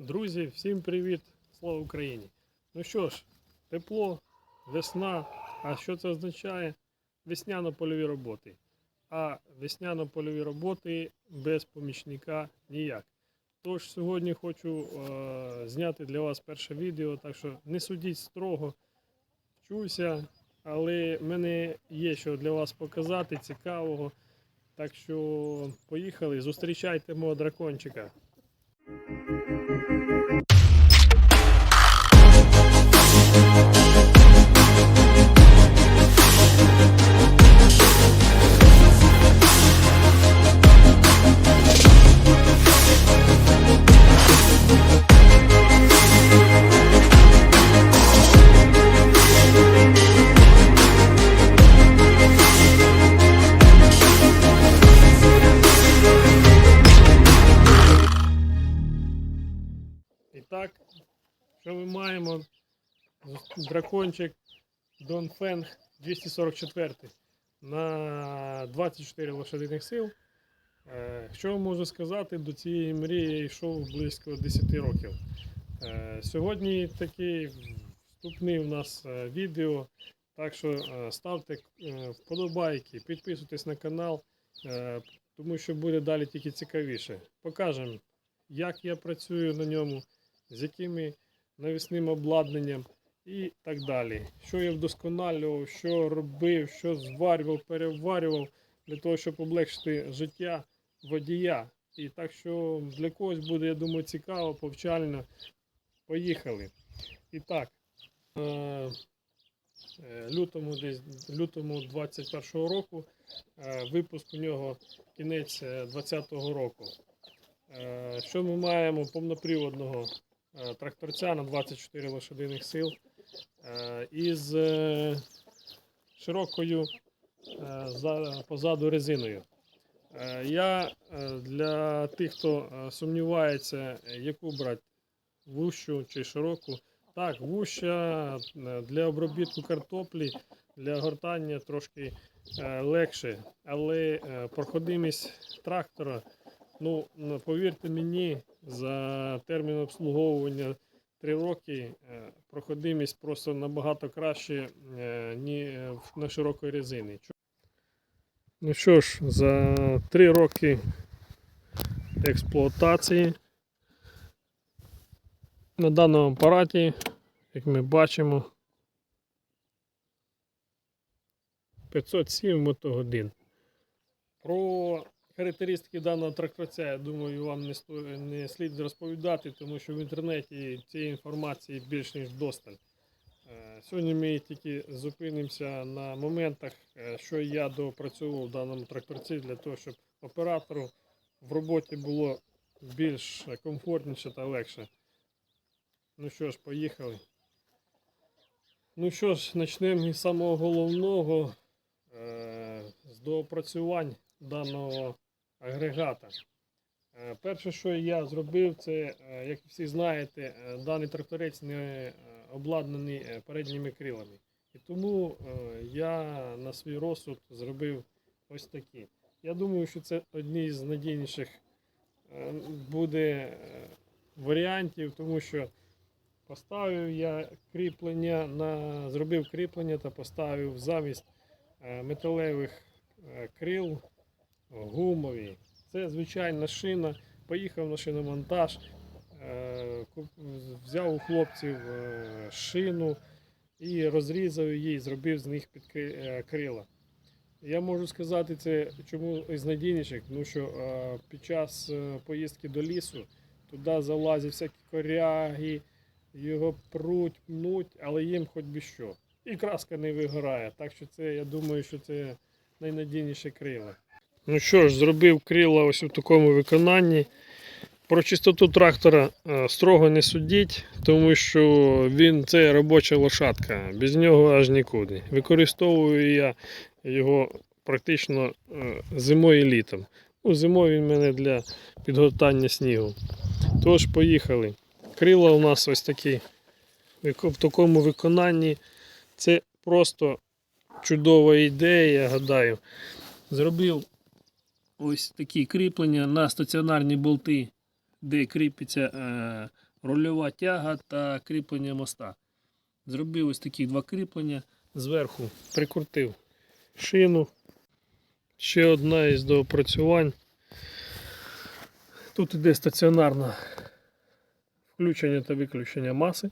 Друзі, всім привіт! Слава Україні! Ну що ж, тепло, весна. А що це означає? Весняно-польові роботи. А весняно-польові роботи без помічника ніяк. Тож сьогодні хочу е, зняти для вас перше відео, так що не судіть строго, вчуся, але в мене є що для вас показати цікавого. Так що поїхали, зустрічайте мого дракончика. Дракончик Донфенг 244 на 24 лошадиних сил. Е, Що можу сказати, до цієї мрії я йшов близько 10 років. Е, Сьогодні такий вступний у нас е, відео. Так що ставте вподобайки, підписуйтесь на канал, тому що буде далі тільки цікавіше. Покажемо, як я працюю на ньому, з якими навісним обладнанням і так далі. Що я вдосконалював, що робив, що зварював, переварював для того, щоб облегшити життя водія. І так що для когось буде, я думаю, цікаво, повчально. Поїхали. І так, е, е, лютому, десь лютому 21-го року, е, випуск у нього кінець 20-го року. Що ми маємо повноприводного тракторця на 24 лошадиних сил із е, широкою е, позаду резиною. Е, Я е, для тих, хто е, сумнівається, е, яку брати вущу чи широку. Так, вуща е, для обробітку картоплі, для гортання трошки е, легше, але е, проходимість трактора ну, повірте мені, за термін обслуговування 3 роки е, проходимість просто набагато краще, е, ні на широкої резини. Ну що ж, за 3 роки експлуатації на даному апараті, як ми бачимо, 507 мотогодин. Про характеристики даного тракторця, я думаю, вам не, сто... не слід розповідати, тому що в інтернеті цієї інформації більш ніж досталь. Е, Сьогодні ми тільки зупинимося на моментах, е, що я допрацьовував в даному тракторці для того, щоб оператору в роботі було більш комфортніше та легше. Ну що ж, поїхали. Ну що ж, почнемо із самого головного е, з доопрацювань даного агрегата. Е, Перше, що я зробив, це, е, як всі знаєте, е, даний тракторець не обладнаний передніми крилами. І тому я на свій розсуд зробив ось такі. Я думаю, що це одні з надійніших буде варіантів, тому що поставив я кріплення на зробив кріплення та поставив замість металевих крил гумові. Це звичайна шина. Поїхав на шиномонтаж, е, взяв у хлопців е, шину і розрізав її, зробив з них під крила. Я можу сказати це чому із надійніших, тому що е, під час е, поїздки до лісу туди залазять всякі коряги, його пруть, пнуть, але їм хоч би що. І краска не вигорає. Так що це, я думаю, що це найнадійніше крила. Ну що ж, зробив крила ось у такому виконанні. Про чистоту трактора е, строго не судіть, тому що він це робоча лошадка, без нього аж нікуди. Використовую я його практично е, зимою і літом. Ну, зимою він мене для підготання снігу. Тож, поїхали. Крила у нас ось такі в такому виконанні. Це просто чудова ідея, я гадаю. Зробив ось такі кріплення на стаціонарні болти, де кріпиться е, рульова тяга та кріплення моста. Зробив ось такі два кріплення. Зверху прикрутив шину. Ще одна із доопрацювань. Тут іде стаціонарне включення та виключення маси,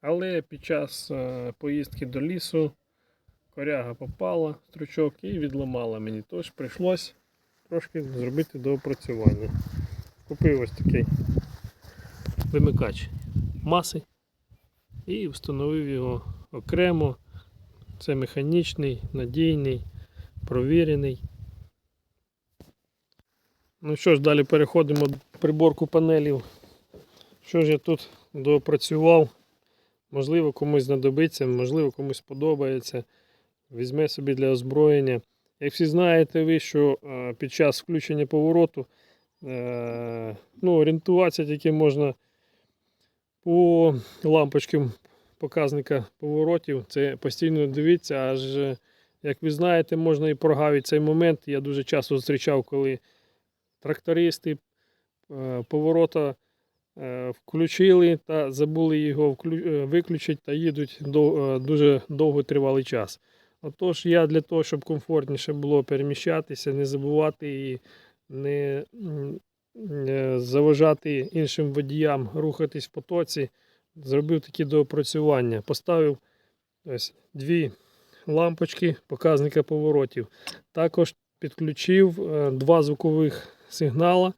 але під час е, поїздки до лісу коряга попала стручок і відламала мені. Тож прийшлось трошки зробити доопрацювання. Купив ось такий вимикач маси і встановив його окремо. Це механічний, надійний, провірений. Ну що ж, далі переходимо до приборку панелів. Що ж я тут доопрацював? Можливо, комусь знадобиться, можливо, комусь подобається. Візьме собі для озброєння. Як всі знаєте ви, що е, під час включення повороту е, ну, орієнтуватися тільки можна по лампочкам показника поворотів. Це постійно дивіться, аж е, як ви знаєте, можна і прогавити цей момент. Я дуже часто зустрічав, коли трактористи поворота включили та забули його виключити та їдуть дуже довго тривалий час. Отож, я для того, щоб комфортніше було переміщатися, не забувати і не е, заважати іншим водіям рухатись в потоці, зробив такі доопрацювання. Поставив ось дві лампочки показника поворотів. Також підключив е, два звукових сигнала,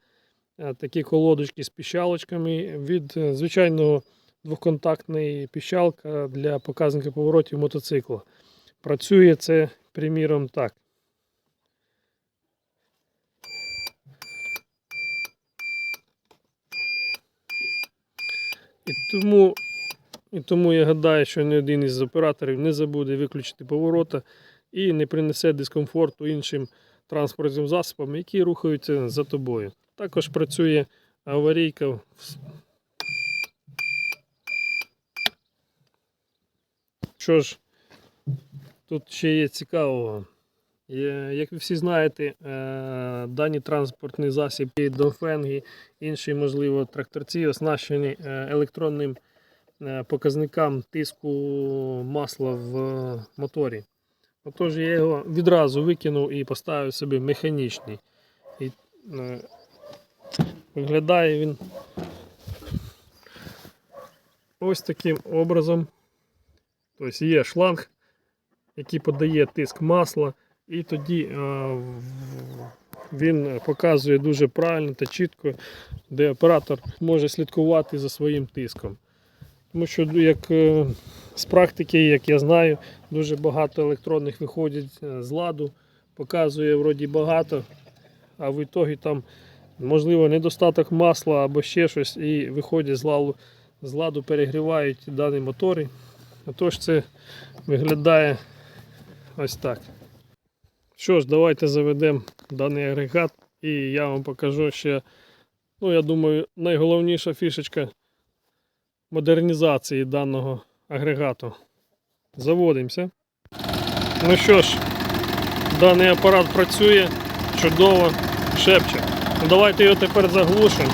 е, такі колодочки з піщалочками від звичайного двоконтактної піщалка для показника поворотів мотоцикла. Працює це, приміром, так. І тому, і тому я гадаю, що ні один із операторів не забуде виключити поворота і не принесе дискомфорту іншим транспортним засобам, які рухаються за тобою. Також працює аварійка. Що ж, тут ще є цікавого. Як ви всі знаєте, е, дані транспортний засіб і Донфенги, інші, можливо, тракторці оснащені е, електронним е, показникам тиску масла в моторі. Отож, я його відразу викинув і поставив собі механічний. І, виглядає він ось таким образом. Тобто є шланг, який подає тиск масла, і тоді е, він показує дуже правильно та чітко, де оператор може слідкувати за своїм тиском. Тому що, як е, з практики, як я знаю, дуже багато електронних виходять е, з ладу, показує вроді багато, а в ітогі там можливо недостаток масла або ще щось, і виходять з ладу, з ладу перегрівають дані мотори. Отож це виглядає ось так. Що ж, давайте заведемо даний агрегат і я вам покажу ще, ну я думаю, найголовніша фішечка модернізації даного агрегату. Заводимося. Ну що ж, даний апарат працює чудово, шепче. Ну, давайте його тепер заглушимо.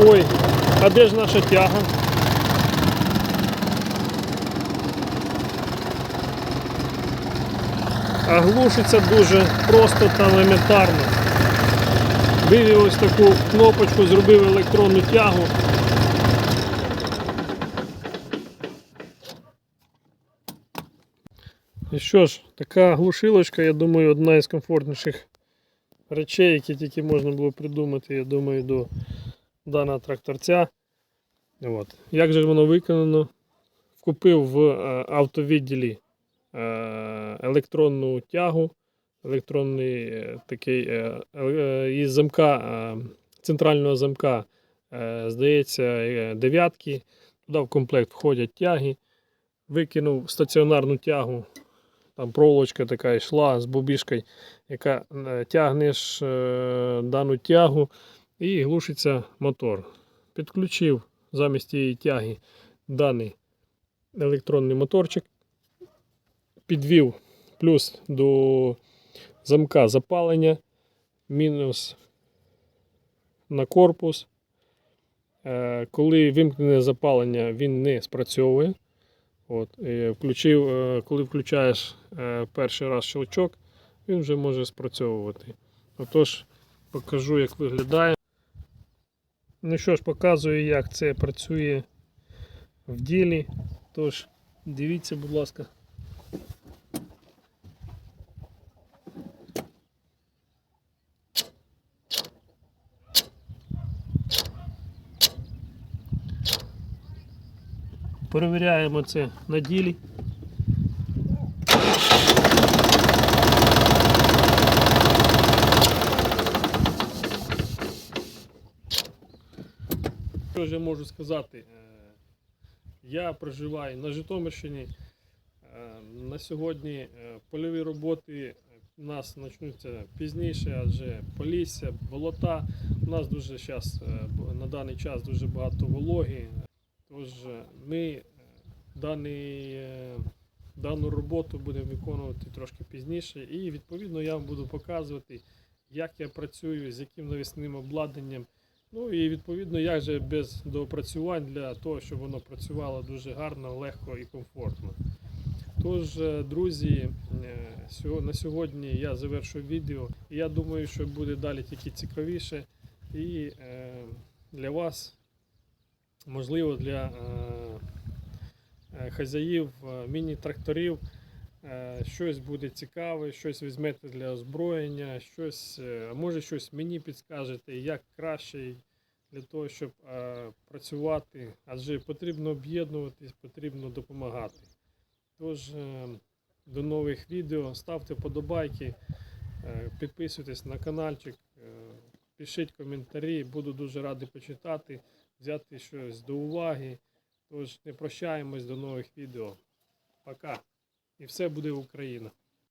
Ой, а де ж наша тяга? А глушиться дуже просто та елементарно. Вивів ось таку кнопочку, зробив електронну тягу. І що ж, така глушилочка, я думаю, одна із комфортніших речей, які тільки можна було придумати, я думаю, до даного тракторця. От. Як же воно виконано? Купив в е, автовідділі електронну тягу, електронний е, такий е, е, із замка, е, центрального замка, е, здається, е, дев'ятки. Туди в комплект входять тяги. Викинув стаціонарну тягу. Там проволочка така йшла з бубішкою, яка е, тягнеш е, дану тягу і глушиться мотор. Підключив замість цієї тяги даний електронний моторчик, підвів плюс до замка запалення, мінус на корпус, Е, Коли вимкнене запалення, він не спрацьовує. От, включив, е, коли включаєш е, перший раз щелчок, він вже може спрацьовувати. Отож, покажу, як виглядає. Ну що ж, показую, як це працює в ділі. Тож, дивіться, будь ласка. Перевіряємо це на ділі. Що ж я можу сказати? Е, Я проживаю на Житомирщині. Е, На сьогодні е, польові роботи у нас почнуться пізніше, адже полісся, болота. У нас дуже е, на даний час дуже багато вологи. Тож ми даний, е, дану роботу будемо виконувати трошки пізніше. І відповідно я вам буду показувати, як я працюю, з яким навісним обладнанням. Ну і відповідно, як же без доопрацювань для того, щоб воно працювало дуже гарно, легко і комфортно. Тож, е, друзі, е, на сьогодні я завершую відео. Я думаю, що буде далі тільки цікавіше. І для вас, можливо, для хазяїв е, міні-тракторів. е, Щось буде цікаве, щось візьмете для озброєння, щось, е, може щось мені підскажете, як краще для того, щоб е, працювати, адже потрібно об'єднуватись, потрібно допомагати. Тож, е, до нових відео, ставте подобайки, е, підписуйтесь на каналчик, е, пишіть коментарі, буду дуже радий почитати, взяти щось до уваги. Тож не прощаємось до нових відео. Пока. І все буде Україна.